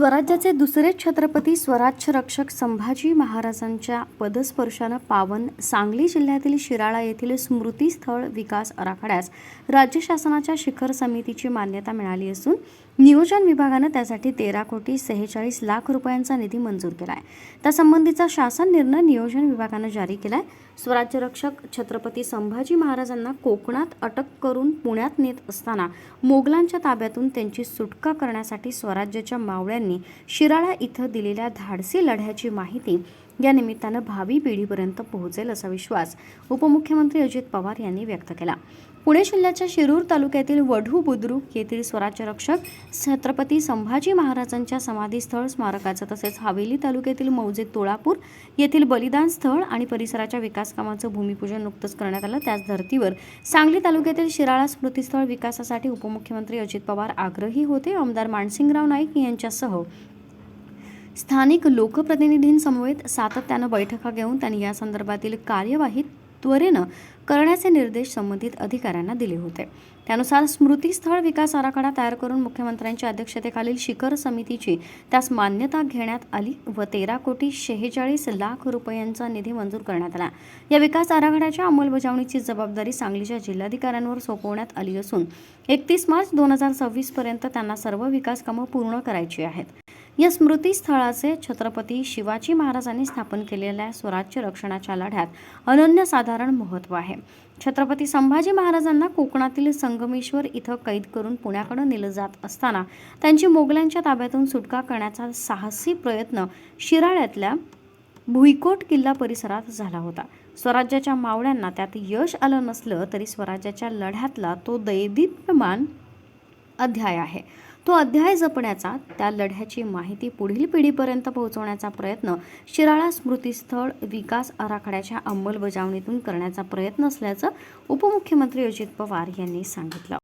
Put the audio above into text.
स्वराज्याचे दुसरे छत्रपती स्वराज्य रक्षक संभाजी महाराजांच्या पदस्पर्शानं पावन सांगली जिल्ह्यातील शिराळा येथील स्मृतीस्थळ विकास आराखड्यास राज्य शासनाच्या शिखर समितीची मान्यता मिळाली असून नियोजन विभागानं त्यासाठी तेरा कोटी सेहेचाळीस लाख रुपयांचा निधी मंजूर केला आहे त्यासंबंधीचा शासन निर्णय नियोजन विभागानं जारी केला आहे स्वराज्य रक्षक छत्रपती संभाजी महाराजांना कोकणात अटक करून पुण्यात नेत असताना मोगलांच्या ताब्यातून त्यांची सुटका करण्यासाठी स्वराज्याच्या मावळ्यांनी शिराळा इथं दिलेल्या धाडसी लढ्याची माहिती या निमित्तानं भावी पिढीपर्यंत पोहोचेल असा विश्वास उपमुख्यमंत्री अजित पवार यांनी व्यक्त केला. पुणे जिल्ह्याच्या शिरूर तालुक्यातील वढू बुद्रुक येथील स्वराज्य रक्षक छत्रपती संभाजी महाराजांच्या समाधीस्थळ स्मारकाचं तसेच हवेली तालुक्यातील मौजे तोळापूर येथील बलिदान स्थळ आणि परिसराच्या विकासकामाचं भूमिपूजन नुकतंच करण्यात आलं. त्याच धर्तीवर सांगली तालुक्यातील शिराळा स्मृतीस्थळ विकासासाठी उपमुख्यमंत्री अजित पवार आग्रही होते. आमदार मानसिंगराव नाईक यांच्यासह स्थानिक लोकप्रतिनिधींसमवेत सातत्यानं बैठका घेऊन त्यांनी या संदर्भातील कार्यवाही त्वरेनं करण्याचे निर्देश संबंधित अधिकाऱ्यांना दिले होते. त्यानुसार स्मृतीस्थळ विकास आराखडा तयार करून मुख्यमंत्र्यांच्या अध्यक्षतेखालील शिखर समितीची त्यास मान्यता घेण्यात आली व तेरा कोटी शेहेचाळीस लाख रुपयांचा निधी मंजूर करण्यात आला. या विकास आराखड्याच्या अंमलबजावणीची जबाबदारी सांगलीच्या जिल्हाधिकाऱ्यांवर सोपवण्यात आली असून एकतीस मार्च दोन हजार सव्वीसपर्यंत त्यांना सर्व विकास कामं पूर्ण करायची आहेत. या स्मृतीस्थळाचे छत्रपती शिवाजी महाराजांनी स्थापन केलेल्या स्वराज्य रक्षणाच्या लढ्यात अनन्यसाधारण महत्त्व आहे. छत्रपती संभाजी महाराजांना कोकणातील संगमेश्वर इथं कैद करून पुण्याकडे नेलं जात असताना त्यांची मोगलांच्या ताब्यातून सुटका करण्याचा साहसी प्रयत्न शिराळ्यातल्या भुईकोट किल्ला परिसरात झाला होता. स्वराज्याच्या मावळ्यांना त्यात यश आलं नसलं तरी स्वराज्याच्या लढ्यातला तो दैदिप्यमान अध्याय आहे. तो अध्याय जपण्याचा त्या लढ्याची माहिती पुढील पिढीपर्यंत पोहोचवण्याचा प्रयत्न शिराळा स्मृतीस्थळ विकास आराखड्याच्या अंमलबजावणीतून करण्याचा प्रयत्न असल्याचं उपमुख्यमंत्री अजित पवार यांनी सांगितलं.